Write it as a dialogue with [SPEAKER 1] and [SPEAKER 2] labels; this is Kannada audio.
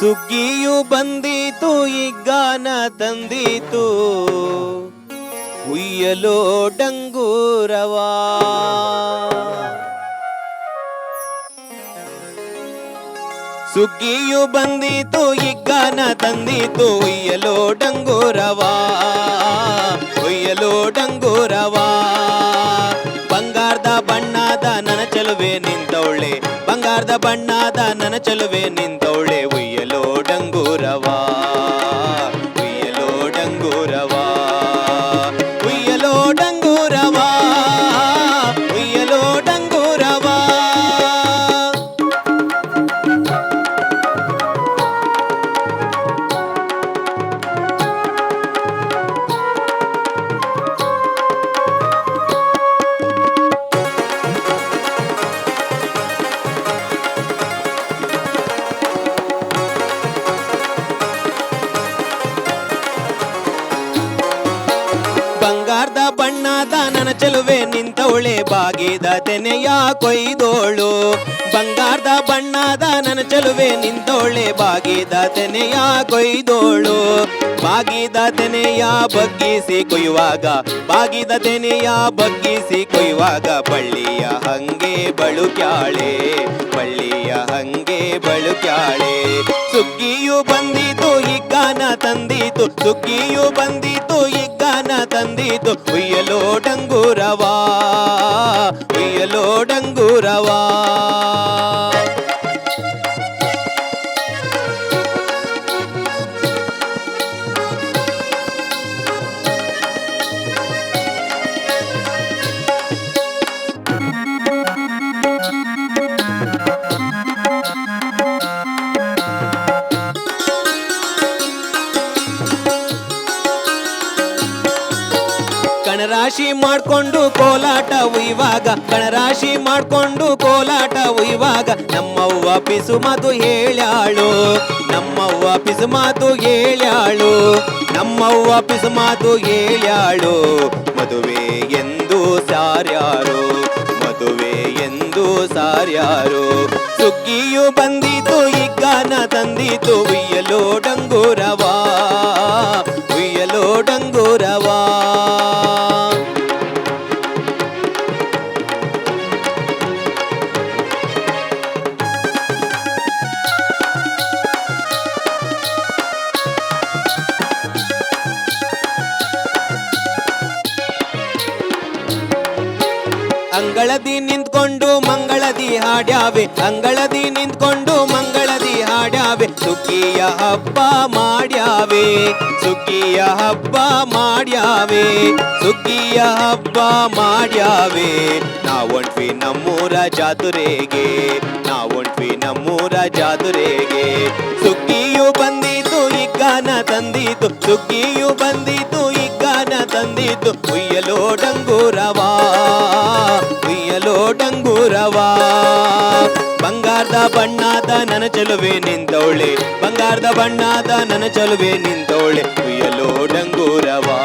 [SPEAKER 1] ಸುಗ್ಗಿಯು ಬಂದಿತು ಈಗಾನ ತಂದಿತು. ಉಯ್ಯಲೋ ಡಂಗೂರವಾ. ಸುಗ್ಗಿಯು ಬಂದಿತು ಈಗಾನ ತಂದಿತು. ಉಯ್ಯಲೋ ಡಂಗೂರವಾ. ಉಯ್ಯಲೋ ಡಂಗೂರವಾ. ಬಂಗಾರದ ಬಣ್ಣದ ನನ್ನ ಚೆಲುವೆ ನಿಂತವಳೆ. ಬಂಗಾರದ ಬಣ್ಣದ ನನ್ನ ಚೆಲುವೆ ನಿಂತವಳೆ. ಉಯ್ಯಲೋ ಬಂಗಾರದ ಬಣ್ಣದ ನನ್ನ ಚೆಲುವೆ ನಿಂತವಳೆ ಬಾಗಿದ ತೆನೆಯ ಕೊಯ್ದೋಳು. ಬಂಗಾರದ ಬಣ್ಣದ ನನ್ನ ಚೆಲುವೆ ನಿಂತವಳೆ ಬಾಗಿದ ತೆನೆಯ ಕೊಯ್ದೋಳು. ಬಾಗಿದ ತೆನೆಯ ಬಗ್ಗಿಸಿ ಕೊಯ್ಯುವಾಗ, ಬಾಗಿದ ತೆನೆಯ ಬಗ್ಗಿಸಿ ಕೊಯ್ಯುವಾಗ ಬಳ್ಳಿಯ ಹಂಗೆ ಬಳುಕ್ಯಾಳೆ, ಬಳ್ಳಿಯ ಹಂಗೆ ಬಳುಕ್ಯಾಳೆ. ಸುಗ್ಗಿಯು ಬಂದಿತು ಹಿಗ್ಗಾನ ತಂದಿತು, ಸುಗ್ಗಿಯು ಬಂದಿತು ತಂದೀತು ಉಯ್ಯಲೋ ಡಂಗೂರವಾ ಉಯ್ಯಲೋ ಡಂಗೂರವಾ ಕಣರಾಶಿ ಮಾಡ್ಕೊಂಡು ಕೋಲಾಟ ಉಯ್ವಾಗ ಗಣರಾಶಿ ಮಾಡ್ಕೊಂಡು ಕೋಲಾಟ ಉಯ್ವಾಗ ನಮ್ಮವ್ವ ಪಿಸು ಮಾತು ಹೇಳ್ಯಾಳು. ನಮ್ಮವ್ವ ಪಿಸು ಮಾತು ಹೇಳ್ಯಾಳು. ನಮ್ಮವ್ವ ಪಿಸು ಮಾತು ಹೇಳ್ಯಾಳು. ಮದುವೆ ಎಂದು ಸಾರ್ಯಾರು. ಮದುವೆ ಎಂದು ಸಾರ್ಯಾರು. ಸುಗ್ಗಿಯು ಬಂದಿತು ಇಗ್ಗಾನ ತಂದಿತು. ಉಯ್ಯಲೋ ಡಂಗೂರವಾ. ಅಂಗಳದಿ ನಿಂತ್ಕೊಂಡು ಮಂಗಳದಿ ಹಾಡ್ಯಾವೆ. ಅಂಗಳದಿ ನಿಂತ್ಕೊಂಡು ಮಂಗಳದಿ ಹಾಡ್ಯಾವೆ. ಸುಗ್ಗಿಯ ಹಬ್ಬ ಮಾಡ್ಯಾವೆ. ಸುಗ್ಗಿಯ ಹಬ್ಬ ಮಾಡ್ಯಾವೆ. ಸುಗ್ಗಿಯ ಹಬ್ಬ ಮಾಡ್ಯಾವೆ. ನಾವೊಂಟ್ವಿ ನಮ್ಮೂರ ಜಾತುರೆಗೆ ನಾವೊಂಟ್ವಿ ನಮ್ಮೂರ ಜಾತುರೆಗೆ ಸುಗ್ಗಿಯು ಬಂದಿತು ಇಗ್ಗಾನ ತಂದಿತು ಸುಗ್ಗಿಯು ಬಂದಿತು ಇಗ್ಗಾನ ತಂದಿತು ಉಯ್ಯಲೋ ಡಂಗೂರವಾ ಡಂಗೂರವಾ ಬಂಗಾರದ ಬಣ್ಣದ ನನ ಚಲುವೆ ನಿಂತೋಳೆ ಬಂಗಾರದ ಬಣ್ಣದ ನನ ಚಲುವೆ ನಿಂತೋಳೆ ಕುಯ್ಯಲೋ ಡಂಗೂರವಾ.